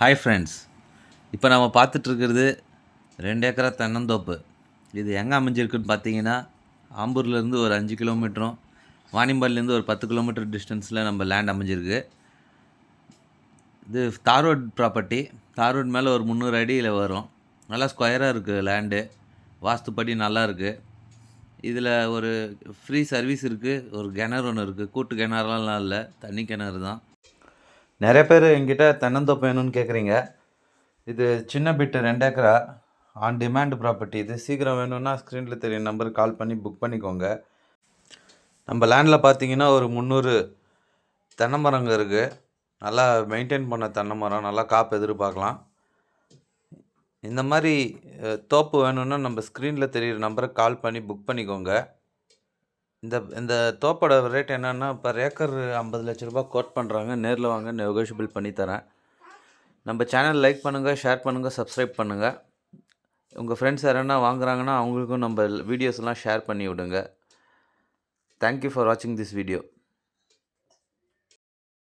Hi friends இப்போ நம்ம பார்த்துட்ருக்கிறது ரெண்டு ஏக்கரா தென்னந்தோப்பு. இது எங்கே அமைஞ்சிருக்குன்னு பார்த்தீங்கன்னா ஆம்பூர்லேருந்து ஒரு அஞ்சு கிலோமீட்டரும் வாணியம்பாடிலேருந்து ஒரு பத்து கிலோமீட்டர் டிஸ்டன்ஸில் நம்ம லேண்ட் அமைஞ்சிருக்கு. இது தார் ரோட் ப்ராப்பர்ட்டி தார் ரோட் மேலே ஒரு முந்நூறு அடியில் வரும். நல்லா ஸ்கொயராக இருக்குது லேண்டு வாஸ்துப்படி நல்லா இருக்குது இதில் ஒரு ஃப்ரீ சர்வீஸ் இருக்குது ஒரு கிணறு ஒன்று இருக்குது கூட்டு கிணறுலாம் இல்லை. தண்ணி கிணறு தான். நிறைய பேர் எங்கிட்ட தென்னந்தோப்பு வேணும்னு கேட்குறீங்க இது சின்ன பிட்டு ரெண்டு ஏக்கரா? ஆன் டிமாண்ட் ப்ராப்பர்ட்டி இது சீக்கிரம் வேணும்னா ஸ்க்ரீனில் தெரிய நம்பருக்கு கால் பண்ணி புக் பண்ணிக்கோங்க. நம்ம லேண்டில் பார்த்தீங்கன்னா ஒரு முந்நூறு தென்னை மரங்க இருக்குது நல்லா மெயின்டைன் பண்ண தென்னை மரம். நல்லா காப்பு எதிர்பார்க்கலாம். இந்த மாதிரி தோப்பு வேணும்னா நம்ம ஸ்க்ரீனில் தெரியிற நம்பருக்கு கால் பண்ணி புக் பண்ணிக்கோங்க. இந்த இந்த தோப்போட ரேட் என்னென்னா பர் ஏக்கர் ஐம்பது லட்ச ரூபா கோட் பண்ணுறாங்க நேரில் வாங்க நெகோஷியபிள் பண்ணித்தரேன் நம்ம சேனல் லைக் பண்ணுங்கள் ஷேர் பண்ணுங்கள் சப்ஸ்கிரைப் பண்ணுங்கள் உங்கள் ஃப்ரெண்ட்ஸ் யாரானா வாங்குறாங்கன்னா அவங்களுக்கும் நம்ம வீடியோஸ்லாம் ஷேர் பண்ணி விடுங்க. தேங்க்யூ ஃபார் வாட்சிங் திஸ் வீடியோ